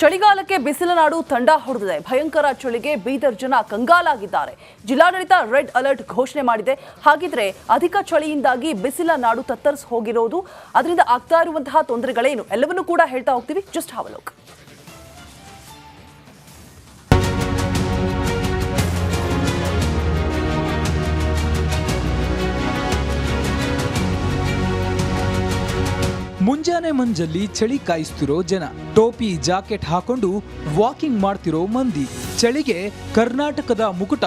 ಚಳಿಗಾಲಕ್ಕೆ ಬಿಸಿಲ ನಾಡು ತಂಡ ಹೊಡೆದಿದೆ. ಭಯಂಕರ ಚಳಿಗೆ ಬೀದರ್ ಜನ ಕಂಗಾಲಾಗಿದ್ದಾರೆ. ಜಿಲ್ಲಾಡಳಿತ ರೆಡ್ ಅಲರ್ಟ್ ಘೋಷಣೆ ಮಾಡಿದೆ. ಹಾಗಿದ್ರೆ ಅಧಿಕ ಚಳಿಯಿಂದಾಗಿ ಬಿಸಿಲ ನಾಡು ತತ್ತರಿಸಿ ಹೋಗಿರೋದು. ಅದರಿಂದ ಆಗ್ತಾ ಇರುವಂತಹ ತೊಂದರೆಗಳೇನು? ಎಲ್ಲವನ್ನೂ ಕೂಡ ಹೇಳ್ತಾ ಹೋಗ್ತೀವಿ. ಜಸ್ಟ್ ಹಾವಲೋಕ್ ಮುಂಜಾನೆ ಮಂಜಲ್ಲಿ ಚಳಿ ಕಾಯಿಸ್ತಿರೋ ಜನ. ಟೋಪಿ, ಜಾಕೆಟ್ ಹಾಕೊಂಡು ವಾಕಿಂಗ್ ಮಾಡ್ತಿರೋ ಮಂದಿ. ಚಳಿಗೆ ಕರ್ನಾಟಕದ ಮುಕುಟ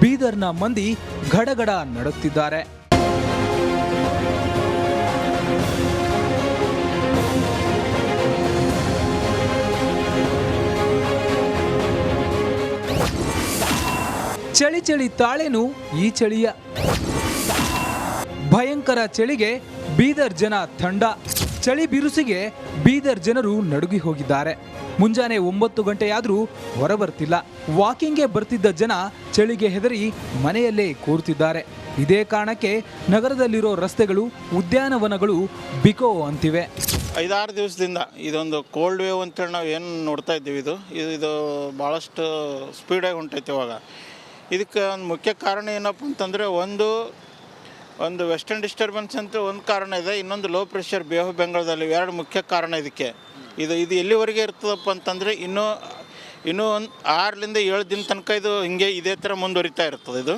ಬೀದರ್ನ ಮಂದಿ ಗಡಗಡ ನಡುತ್ತಿದ್ದಾರೆ. ಚಳಿ ಚಳಿ ತಾಳೆನು ಈ ಚಳಿಯ. ಭಯಂಕರ ಚಳಿಗೆ ಬೀದರ್ ಜನ ತಂಡ. ಚಳಿ ಬಿರುಸಿಗೆ ಬೀದರ್ ಜನರು ನಡುಗಿ ಹೋಗಿದ್ದಾರೆ. ಮುಂಜಾನೆ ಒಂಬತ್ತು ಗಂಟೆಯಾದರೂ ಹೊರಬರ್ತಿಲ್ಲ. ವಾಕಿಂಗ್ಗೆ ಬರ್ತಿದ್ದ ಜನ ಚಳಿಗೆ ಹೆದರಿ ಮನೆಯಲ್ಲೇ ಕೂರ್ತಿದ್ದಾರೆ. ಇದೇ ಕಾರಣಕ್ಕೆ ನಗರದಲ್ಲಿರೋ ರಸ್ತೆಗಳು, ಉದ್ಯಾನವನಗಳು ಬಿಕೋ ಅಂತಿವೆ. ಐದಾರು ದಿವಸದಿಂದ ಇದೊಂದು ಕೋಲ್ಡ್ ವೇವ್ ಅಂತೇಳಿ ನಾವು ಏನು ನೋಡ್ತಾ ಇದ್ದೀವಿ ಇದು. ಇದು ಇದು ಭಾಳಷ್ಟು ಸ್ಪೀಡಾಗಿ ಹೊಂಟೈತೆ ಇವಾಗ. ಇದಕ್ಕೆ ಒಂದು ಮುಖ್ಯ ಕಾರಣ ಏನಪ್ಪ ಅಂತಂದರೆ ಒಂದು ಒಂದು ವೆಸ್ಟರ್ನ್ ಡಿಸ್ಟರ್ಬೆನ್ಸ್ ಅಂತ ಒಂದು ಕಾರಣ ಇದೆ ಇನ್ನೊಂದು ಲೋ ಪ್ರೆಷರ್ ಬೇ ಆಫ್ ಬೆಂಗಾಳದಲ್ಲಿ ಎರಡು ಮುಖ್ಯ ಕಾರಣ ಇದಕ್ಕೆ. ಇದು ಇದು ಎಲ್ಲಿವರೆಗೆ ಇರ್ತದಪ್ಪ ಅಂತಂದರೆ ಇನ್ನೂ ಇನ್ನೂ ಒಂದು ಆರರಿಂದ ಏಳು ದಿನ ತನಕ ಇದು ಹಿಂಗೆ ಇದೇ ಥರ ಮುಂದುವರಿತಾ ಇರ್ತದೆ ಇದು.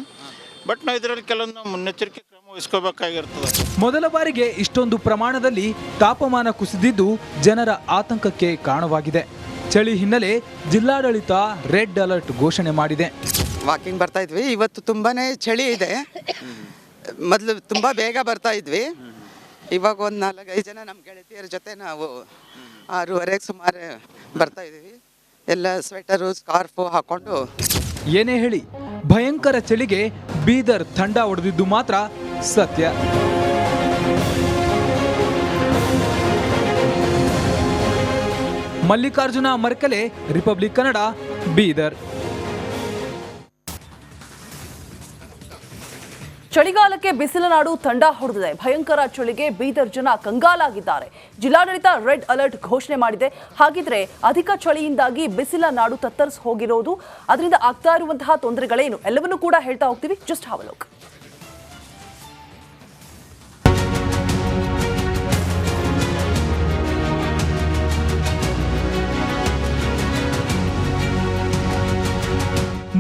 ಬಟ್ ನಾವು ಇದರಲ್ಲಿ ಕೆಲವೊಂದು ಮುನ್ನೆಚ್ಚರಿಕೆ ಕ್ರಮ ವಹಿಸ್ಕೋಬೇಕಾಗಿರ್ತದೆ. ಮೊದಲ ಬಾರಿಗೆ ಇಷ್ಟೊಂದು ಪ್ರಮಾಣದಲ್ಲಿ ತಾಪಮಾನ ಕುಸಿದಿದ್ದು ಜನರ ಆತಂಕಕ್ಕೆ ಕಾರಣವಾಗಿದೆ. ಚಳಿ ಹಿನ್ನೆಲೆ ಜಿಲ್ಲಾಡಳಿತ ರೆಡ್ ಅಲರ್ಟ್ ಘೋಷಣೆ ಮಾಡಿದೆ. ವಾಕಿಂಗ್ ಬರ್ತಾ ಇದ್ವಿ ಇವತ್ತು ತುಂಬಾನೇ ಚಳಿ ಇದೆ. ಮೊದಲು ತುಂಬ ಬೇಗ ಬರ್ತಾ ಇದ್ವಿ. ಇವಾಗ ಒಂದು ನಾಲ್ಕೈದು ಜನ ನಮ್ಮ ಗೆಳತಿಯರ ಜೊತೆ ನಾವು ಆರೂವರೆಗೆ ಸುಮಾರು ಬರ್ತಾ ಇದ್ದೀವಿ ಎಲ್ಲ ಸ್ವೆಟರು ಸ್ಕಾರ್ಫು ಹಾಕೊಂಡು. ಏನೇ ಹೇಳಿ, ಭಯಂಕರ ಚಳಿಗೆ ಬೀದರ್ ತಂಡ ಹೊಡೆದಿದ್ದು ಮಾತ್ರ ಸತ್ಯ. ಮಲ್ಲಿಕಾರ್ಜುನ ಮರ್ಕಲೆ ರಿಪಬ್ಲಿಕ್ ಕನ್ನಡ ಬೀದರ್. ಚಳಿಗಾಲಕ್ಕೆ ಬಿಸಿಲ ನಾಡು ತಂಡ ಹೊಡೆದಿದೆ. ಭಯಂಕರ ಚಳಿಗೆ ಬೀದರ್ ಜನ ಕಂಗಾಲಾಗಿದ್ದಾರೆ. ಜಿಲ್ಲಾಡಳಿತ ರೆಡ್ ಅಲರ್ಟ್ ಘೋಷಣೆ ಮಾಡಿದೆ. ಹಾಗಿದ್ರೆ ಅಧಿಕ ಚಳಿಯಿಂದಾಗಿ ಬಿಸಿಲ ನಾಡು ತತ್ತರಿಸಿ ಹೋಗಿರೋದು. ಅದರಿಂದ ಆಗ್ತಾ ಇರುವಂತಹ ತೊಂದರೆಗಳೇನು? ಎಲ್ಲವನ್ನೂ ಕೂಡ ಹೇಳ್ತಾ ಹೋಗ್ತೀವಿ. ಜಸ್ಟ್ ಹಾವಲೋಕ್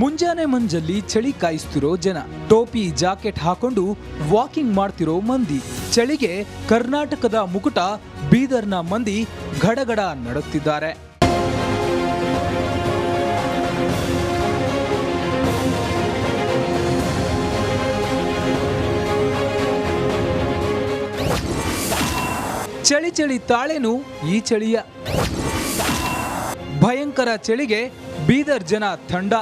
ಮುಂಜಾನೆ ಮಂಜಲ್ಲಿ ಚಳಿ ಕಾಯಿಸ್ತಿರೋ ಜನ. ಟೋಪಿ, ಜಾಕೆಟ್ ಹಾಕೊಂಡು ವಾಕಿಂಗ್ ಮಾಡ್ತಿರೋ ಮಂದಿ. ಚಳಿಗೆ ಕರ್ನಾಟಕದ ಮುಕುಟ ಬೀದರ್ನ ಮಂದಿ ಗಡಗಡ ನಡುತ್ತಿದ್ದಾರೆ. ಚಳಿ ಚಳಿ ತಾಳೆನು ಈ ಚಳಿಯ. ಭಯಂಕರ ಚಳಿಗೆ ಬೀದರ್ ಜನ ತಂಡ.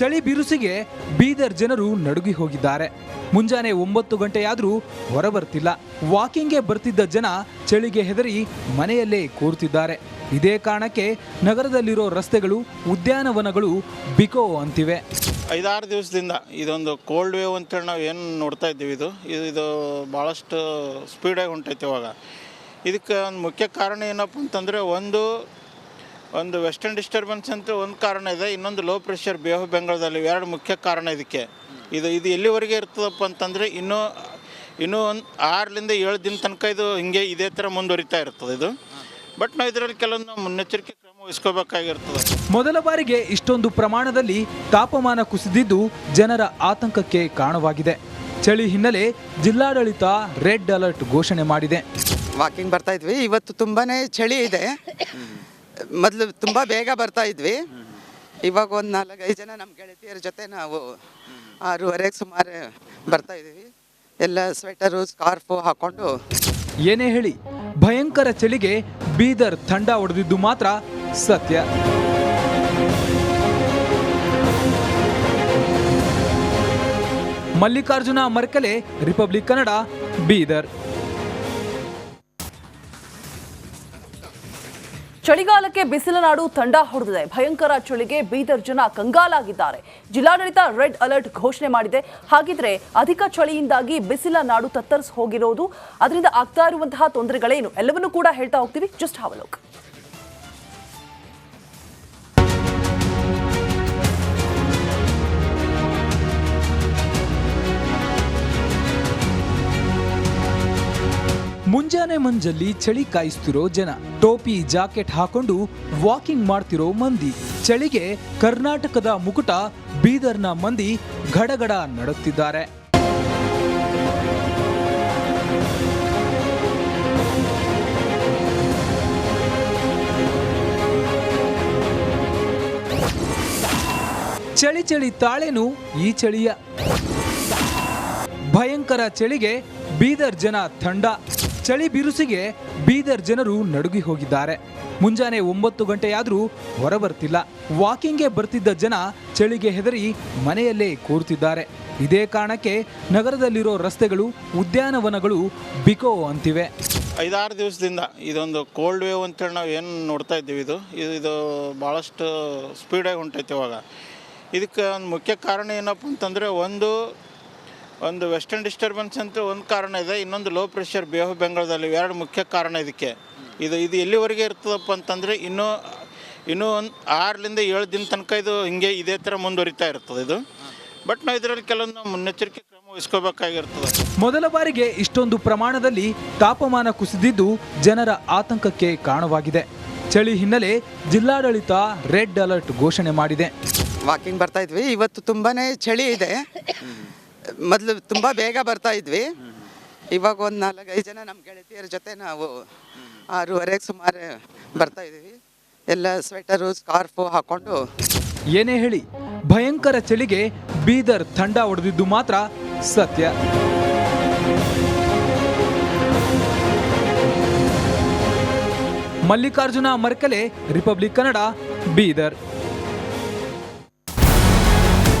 ಚಳಿ ಬಿರುಸಿಗೆ ಬೀದರ್ ಜನರು ನಡುಗಿ ಹೋಗಿದ್ದಾರೆ. ಮುಂಜಾನೆ ಒಂಬತ್ತು ಗಂಟೆಯಾದರೂ ಹೊರಬರ್ತಿಲ್ಲ. ವಾಕಿಂಗ್ಗೆ ಬರ್ತಿದ್ದ ಜನ ಚಳಿಗೆ ಹೆದರಿ ಮನೆಯಲ್ಲೇ ಕೂರ್ತಿದ್ದಾರೆ. ಇದೇ ಕಾರಣಕ್ಕೆ ನಗರದಲ್ಲಿರೋ ರಸ್ತೆಗಳು, ಉದ್ಯಾನವನಗಳು ಬಿಕೋ ಅಂತಿವೆ. ಐದಾರು ದಿವಸದಿಂದ ಇದೊಂದು ಕೋಲ್ಡ್ ವೇವ್ ಅಂತೇಳಿ ನಾವು ಏನು ನೋಡ್ತಾ ಇದ್ದೀವಿ ಇದು. ಇದು ಇದು ಭಾಳಷ್ಟು ಸ್ಪೀಡಾಗಿ ಹೊಂಟೈತೆ ಇವಾಗ. ಇದಕ್ಕೆ ಒಂದು ಮುಖ್ಯ ಕಾರಣ ಏನಪ್ಪ ಅಂತಂದರೆ ಒಂದು ಒಂದು ವೆಸ್ಟರ್ನ್ ಡಿಸ್ಟರ್ಬೆನ್ಸ್ ಅಂತ ಒಂದು ಕಾರಣ ಇದೆ ಇನ್ನೊಂದು ಲೋ ಪ್ರೆಷರ್ ಬೇ ಆಫ್ ಬೆಂಗಾಳದಲ್ಲಿ ಎರಡು ಮುಖ್ಯ ಕಾರಣ ಇದಕ್ಕೆ. ಇದು ಇದು ಎಲ್ಲಿವರೆಗೆ ಇರ್ತದಪ್ಪ ಅಂತಂದರೆ ಇನ್ನೂ ಇನ್ನೂ ಒಂದು ಆರರಿಂದ ಏಳು ದಿನ ತನಕ ಇದು ಹಿಂಗೆ ಇದೇ ಥರ ಮುಂದುವರಿತಾ ಇರ್ತದೆ ಇದು. ಬಟ್ ನಾವು ಇದರಲ್ಲಿ ಕೆಲವೊಂದು ಮುನ್ನೆಚ್ಚರಿಕೆ ಕ್ರಮ ವಹಿಸ್ಕೋಬೇಕಾಗಿರ್ತದೆ. ಮೊದಲ ಬಾರಿಗೆ ಇಷ್ಟೊಂದು ಪ್ರಮಾಣದಲ್ಲಿ ತಾಪಮಾನ ಕುಸಿದಿದ್ದು ಜನರ ಆತಂಕಕ್ಕೆ ಕಾರಣವಾಗಿದೆ. ಚಳಿ ಹಿನ್ನೆಲೆ ಜಿಲ್ಲಾಡಳಿತ ರೆಡ್ ಅಲರ್ಟ್ ಘೋಷಣೆ ಮಾಡಿದೆ. ವಾಕಿಂಗ್ ಬರ್ತಾ ಇದ್ವಿ. ಇವತ್ತು ತುಂಬಾನೇ ಚಳಿ ಇದೆ. ಮೊದಲು ತುಂಬ ಬೇಗ ಬರ್ತಾ ಇದ್ವಿ. ಇವಾಗ ಒಂದು ನಾಲ್ಕೈದು ಜನ ನಮ್ಮ ಗೆಳತಿಯರ ಜೊತೆ ನಾವು ಆರೂವರೆಗೆ ಸುಮಾರು ಬರ್ತಾ ಇದ್ದೀವಿ ಎಲ್ಲ ಸ್ವೆಟರು ಸ್ಕಾರ್ಫು ಹಾಕೊಂಡು. ಏನೇ ಹೇಳಿ, ಭಯಂಕರ ಚಳಿಗೆ ಬೀದರ್ ತಂಡ ಹೊಡೆದಿದ್ದು ಮಾತ್ರ ಸತ್ಯ. ಮಲ್ಲಿಕಾರ್ಜುನ ಮರ್ಕಲೆ ರಿಪಬ್ಲಿಕ್ ಕನ್ನಡ ಬೀದರ್. ಚಳಿಗಾಲಕ್ಕೆ ಬಿಸಿಲ ನಾಡು ತಂಡ ಹೊಡೆದಿದೆ. ಭಯಂಕರ ಚಳಿಗೆ ಬೀದರ್ ಜನ ಕಂಗಾಲಾಗಿದ್ದಾರೆ. ಜಿಲ್ಲಾಡಳಿತ ರೆಡ್ ಅಲರ್ಟ್ ಘೋಷಣೆ ಮಾಡಿದೆ. ಹಾಗಿದ್ರೆ ಅಧಿಕ ಚಳಿಯಿಂದಾಗಿ ಬಿಸಿಲ ನಾಡು ತತ್ತರಿಸಿ ಹೋಗಿರೋದು. ಅದರಿಂದ ಆಗ್ತಾ ಇರುವಂತಹ ತೊಂದರೆಗಳೇನು? ಎಲ್ಲವನ್ನೂ ಕೂಡ ಹೇಳ್ತಾ ಹೋಗ್ತೀವಿ. ಜಸ್ಟ್ ಹಾವಲೋಕ್ ಮುಂಜಾನೆ ಮಂಜಲ್ಲಿ ಚಳಿ ಕಾಯಿಸ್ತಿರೋ ಜನ. ಟೋಪಿ, ಜಾಕೆಟ್ ಹಾಕೊಂಡು ವಾಕಿಂಗ್ ಮಾಡ್ತಿರೋ ಮಂದಿ. ಚಳಿಗೆ ಕರ್ನಾಟಕದ ಮುಕುಟ ಬೀದರ್ನ ಮಂದಿ ಗಡಗಡ ನಡುತ್ತಿದ್ದಾರೆ. ಚಳಿ ಚಳಿ ತಾಳೆನು ಈ ಚಳಿಯ. ಭಯಂಕರ ಚಳಿಗೆ ಬೀದರ್ ಜನ ಥಂಡ ಚಳಿ ಬಿರುಸಿಗೆ ಬೀದರ್ ಜನರು ನಡುಗಿ ಹೋಗಿದ್ದಾರೆ. ಮುಂಜಾನೆ ಒಂಬತ್ತು ಗಂಟೆಯಾದರೂ ಹೊರಬರ್ತಿಲ್ಲ. ವಾಕಿಂಗ್ಗೆ ಬರ್ತಿದ್ದ ಜನ ಚಳಿಗೆ ಹೆದರಿ ಮನೆಯಲ್ಲೇ ಕೂರ್ತಿದ್ದಾರೆ. ಇದೇ ಕಾರಣಕ್ಕೆ ನಗರದಲ್ಲಿರೋ ರಸ್ತೆಗಳು, ಉದ್ಯಾನವನಗಳು ಬಿಕೋ ಅಂತಿವೆ. ಐದಾರು ದಿವಸದಿಂದ ಇದೊಂದು ಕೋಲ್ಡ್ ವೇವ್ ಅಂತೇಳಿ ನಾವು ಏನು ನೋಡ್ತಾ ಇದ್ದೀವಿ ಇದು. ಇದು ಭಾಳಷ್ಟು ಸ್ಪೀಡಾಗಿ ಹೊಂಟೈತೆ ಇವಾಗ. ಇದಕ್ಕೆ ಒಂದು ಮುಖ್ಯ ಕಾರಣ ಏನಪ್ಪ ಅಂತಂದರೆ ಒಂದು ಒಂದು ವೆಸ್ಟರ್ನ್ ಡಿಸ್ಟರ್ಬೆನ್ಸ್ ಅಂತ ಒಂದು ಕಾರಣ ಇದೆ ಇನ್ನೊಂದು ಲೋ ಪ್ರೆಷರ್ ಬೇಹು ಆಫ್ ಬೆಂಗಾಳದಲ್ಲಿ ಎರಡು ಮುಖ್ಯ ಕಾರಣ ಇದಕ್ಕೆ. ಇದು ಇದು ಎಲ್ಲಿವರೆಗೆ ಇರ್ತದಪ್ಪ ಅಂತಂದರೆ ಇನ್ನೂ ಇನ್ನೂ ಒಂದು ಆರರಿಂದ ಏಳು ದಿನ ತನಕ ಇದು ಹಿಂಗೆ ಇದೇ ಥರ ಮುಂದುವರಿತಾ ಇರ್ತದೆ ಇದು. ಬಟ್ ನಾವು ಇದರಲ್ಲಿ ಕೆಲವೊಂದು ಮುನ್ನೆಚ್ಚರಿಕೆ ಕ್ರಮ ವಹಿಸ್ಕೋಬೇಕಾಗಿರ್ತದೆ. ಮೊದಲ ಬಾರಿಗೆ ಇಷ್ಟೊಂದು ಪ್ರಮಾಣದಲ್ಲಿ ತಾಪಮಾನ ಕುಸಿದಿದ್ದು ಜನರ ಆತಂಕಕ್ಕೆ ಕಾರಣವಾಗಿದೆ. ಚಳಿ ಹಿನ್ನೆಲೆ ಜಿಲ್ಲಾಡಳಿತ ರೆಡ್ ಅಲರ್ಟ್ ಘೋಷಣೆ ಮಾಡಿದೆ. ವಾಕಿಂಗ್ ಬರ್ತಾ ಇದ್ವಿ ಇವತ್ತು ತುಂಬಾನೇ ಚಳಿ ಇದೆ. ಮೊದಲು ತುಂಬ ಬೇಗ ಬರ್ತಾ ಇದ್ವಿ. ಇವಾಗ ಒಂದು ನಾಲ್ಕೈದು ಜನ ನಮ್ಮ ಗೆಳತಿಯರ ಜೊತೆ ನಾವು ಆರೂವರೆಗೆ ಸುಮಾರು ಬರ್ತಾ ಇದ್ವಿ. ಎಲ್ಲ ಸ್ವೆಟರು ಸ್ಕಾರ್ಫು ಹಾಕೊಂಡು. ಏನೇ ಹೇಳಿ, ಭಯಂಕರ ಚಳಿಗೆ ಬೀದರ್ ಥಂಡ ಹೊಡೆದಿದ್ದು ಮಾತ್ರ ಸತ್ಯ. ಮಲ್ಲಿಕಾರ್ಜುನ ಮರ್ಕಲೆ ರಿಪಬ್ಲಿಕ್ ಕನ್ನಡ ಬೀದರ್.